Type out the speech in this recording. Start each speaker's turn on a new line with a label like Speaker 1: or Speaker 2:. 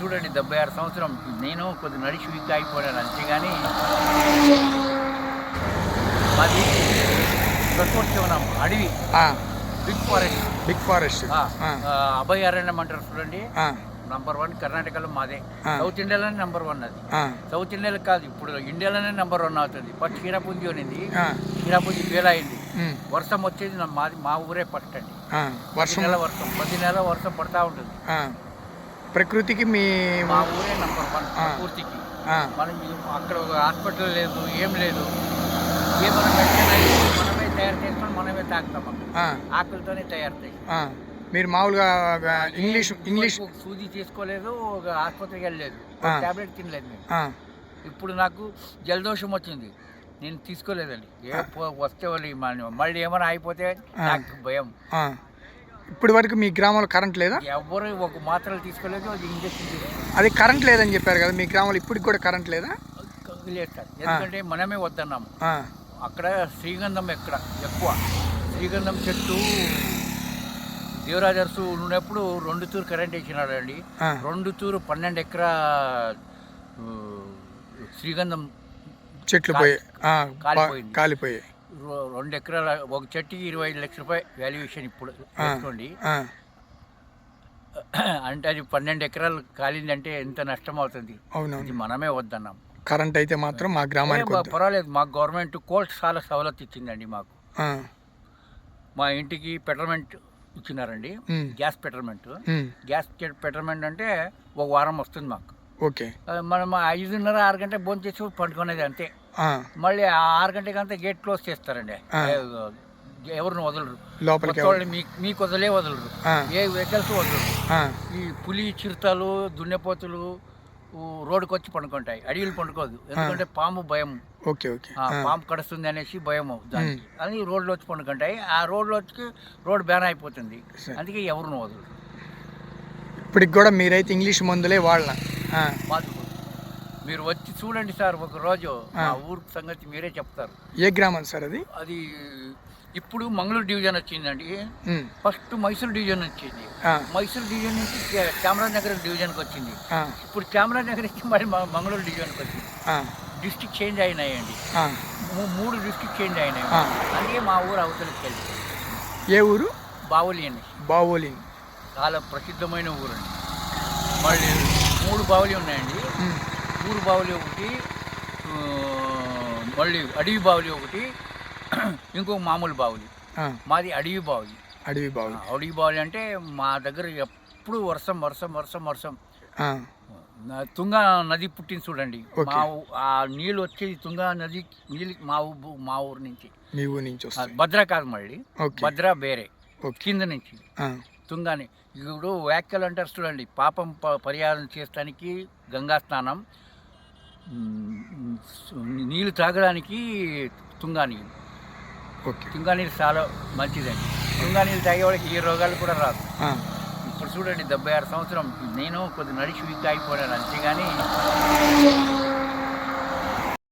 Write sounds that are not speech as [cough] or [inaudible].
Speaker 1: చూడండి డెబ్బై ఆరు సంవత్సరం నేను కొద్ది నడిచి వీక్ అయిపోయాను అంతేగాని మాది ప్రకోత్సవనం అడవి. బిగ్ ఫారెస్ట్
Speaker 2: బిగ్ ఫారెస్ట్
Speaker 1: అభయారణ్యం అంటారు చూడండి. నంబర్ వన్ కర్ణాటకలో మాదే. సౌత్ ఇండియాలోనే నెంబర్ వన్ అది. సౌత్ ఇండియాలో కాదు ఇప్పుడు ఇండియాలోనే నెంబర్ వన్ అవుతుంది. ఫస్ట్ క్షీరపుంజి ఉన్నింది.
Speaker 2: ఆ,
Speaker 1: క్షీరపుంజి ఫెయిల్ అయింది వర్షం వచ్చేది మాది మా ఊరే ఫస్ట్ అండి
Speaker 2: ఆ,
Speaker 1: పది
Speaker 2: వర్షం
Speaker 1: నెల వర్షం. పది నెల వర్షం పడతా ఉంటుంది.
Speaker 2: ప్రకృతికి మీ
Speaker 1: మా ఊరే నంబర్ వన్
Speaker 2: ఆ,
Speaker 1: మనం అక్కడ ఒక హాస్పిటల్ లేదు ఏం లేదు. ఏ మనం మనమే తయారు చేసుకొని మనమే తాగుతాం ఆకులతోనే తయారు.
Speaker 2: మీరు మామూలుగా ఇంగ్లీష్ ఇంగ్లీష్
Speaker 1: సూది తీసుకోలేదు ఒక ఆసుపత్రికి వెళ్ళలేదు. టాబ్లెట్ తినలేదు నేను. ఇప్పుడు నాకు జలదోషం వచ్చింది. నేను తీసుకోలేదండి. ఏ వస్తే వాళ్ళు మళ్ళీ ఏమైనా అయిపోతే నాకు భయం.
Speaker 2: ఇప్పటి వరకు మీ గ్రామంలో కరెంట్ లేదా?
Speaker 1: ఎవరు ఒక మాత్రలు తీసుకోలేదు అది ఇంజక్షన్
Speaker 2: అది కరెంట్ లేదని చెప్పారు కదా మీ గ్రామంలో ఇప్పటికి కూడా కరెంట్ లేదా?
Speaker 1: లేదు సార్ ఎందుకంటే మనమే వద్దన్నాము. అక్కడ శ్రీగంధం ఎక్కడ? ఎక్కువ. శ్రీగంధం చెట్టు దేవరాజర్సు ఉన్నప్పుడు రెండు తూరు కరెంట్ ఇచ్చినాడు అండి రెండు తూరు పన్నెండు ఎకరా శ్రీగంధం
Speaker 2: చెట్లు పోయి. కాలిపోయాయి.
Speaker 1: రెండు ఎకరాల ఒక చెట్టుకి ఇరవై ఐదు లక్షల రూపాయలు వాల్యుయేషన్ ఇప్పుడు వేసుకోండి.
Speaker 2: ఆ, [clears throat]
Speaker 1: అంటే అది పన్నెండు ఎకరాలు కాలిందంటే ఎంత నష్టం అవుతుంది? ఇది మనమే వద్దన్నాం.
Speaker 2: కరెంట్ అయితే మాత్రం మా గ్రామానికి
Speaker 1: పర్వాలేదు మాకు గవర్నమెంట్ కోల్డ్ చాలా సవలత్ ఇచ్చిందండి మాకు. మా ఇంటికి పెట్రోల్మెంట్ ఇచ్చినారండి గ్యాస్ పెట్రోల్మెంట్.
Speaker 2: ఉమ్,
Speaker 1: గ్యాస్ పెట్రోల్మెంట్ అంటే ఒక వారం వస్తుంది మాకు.
Speaker 2: ఓకే.
Speaker 1: మనం ఐదున్నర ఆరు గంట భోజనం చేసి పండుకునేది అంతే. మళ్ళీ ఆ ఆరు గంటకి అంతా గేట్ క్లోజ్ చేస్తారండి. ఎవరిని వదలరు.
Speaker 2: లోపలికి
Speaker 1: మీకు వదలే వదలరు. ఏ వెహికల్స్ వదలరు. ఈ పులి చిరుతలు దున్నెపోతులు రోడ్డుకి వచ్చి పండుకుంటాయి. అడవిలు పండుకోదు. ఎందుకంటే పాము భయం
Speaker 2: ఓకే ఓకే.
Speaker 1: పాము కడుస్తుంది అనేసి భయం దానికి. అని రోడ్లో వచ్చి పండుకుంటాయి. ఆ రోడ్లో వచ్చి రోడ్ బ్యాన్ అయిపోతుంది. అందుకే ఎవరిని వదలరు.
Speaker 2: ఇప్పటికి కూడా మీరైతే ఇంగ్లీష్ మందులే వాళ్ళ.
Speaker 1: మాకు మీరు వచ్చి చూడండి సార్ ఒక రోజు.
Speaker 2: ఆ.
Speaker 1: మా ఊరు సంగతి మీరే చెప్తారు.
Speaker 2: ఏ గ్రామం సార్ అది?
Speaker 1: అది ఇప్పుడు మంగళూరు డివిజన్ వచ్చిందండి. ఫస్ట్ మైసూర్ డివిజన్ వచ్చింది. మైసూర్ డివిజన్ నుంచి చామరాజనగర్ డివిజన్కి వచ్చింది. ఇప్పుడు చామరాజనగర్ నుంచి మరి మంగళూరు డివిజన్కి వచ్చింది. డిస్టిక్ చేంజ్ అయినాయండి. మూడు డిస్టిక్ చేంజ్ అయినాయి. అందుకే మా ఊరు అవతలికి వెళ్ళి
Speaker 2: ఏ ఊరు?
Speaker 1: బావులి అని
Speaker 2: బావోలి.
Speaker 1: చాలా ప్రసిద్ధమైన ఊరండి. మళ్ళీ మూడు బావులు ఉన్నాయండి. ఊరు బావులి ఒకటి మళ్ళీ అడవి బావులి ఒకటి ఇంకో మామూలు బావులి. మాది అడవి బావులి.
Speaker 2: అడవి బావులి.
Speaker 1: అడవి బావులి అంటే మా దగ్గర ఎప్పుడు వర్షం వర్షం వర్షం వర్షం. తుంగా నది పుట్టింది చూడండి. మా ఆ నీళ్ళు వచ్చేది తుంగా నది నీళ్ళు మా మా ఊరు నుంచి.
Speaker 2: మీ ఊరు నుంచి
Speaker 1: భద్ర కాదు మళ్ళీ. భద్ర వేరే.
Speaker 2: ఓకే.
Speaker 1: కింద నుంచి. తుంగాని. ఇప్పుడు వ్యాఖ్యలు అంటారు చూడండి. పాపం పరిహారం చేస్తానికి గంగా స్నానం నీళ్ళు తాగడానికి తుంగా నీళ్ళు.
Speaker 2: ఓకే.
Speaker 1: తుంగా నీళ్ళు చాలా మంచిదండి తుంగా నీళ్ళు తాగేవాడికి ఏ రోగాలు కూడా రాదు ఇప్పుడు చూడండి డెబ్బై ఆరు సంవత్సరం నేను కొద్ది నడిచి వీక్ అయిపోయాను అంతేగాని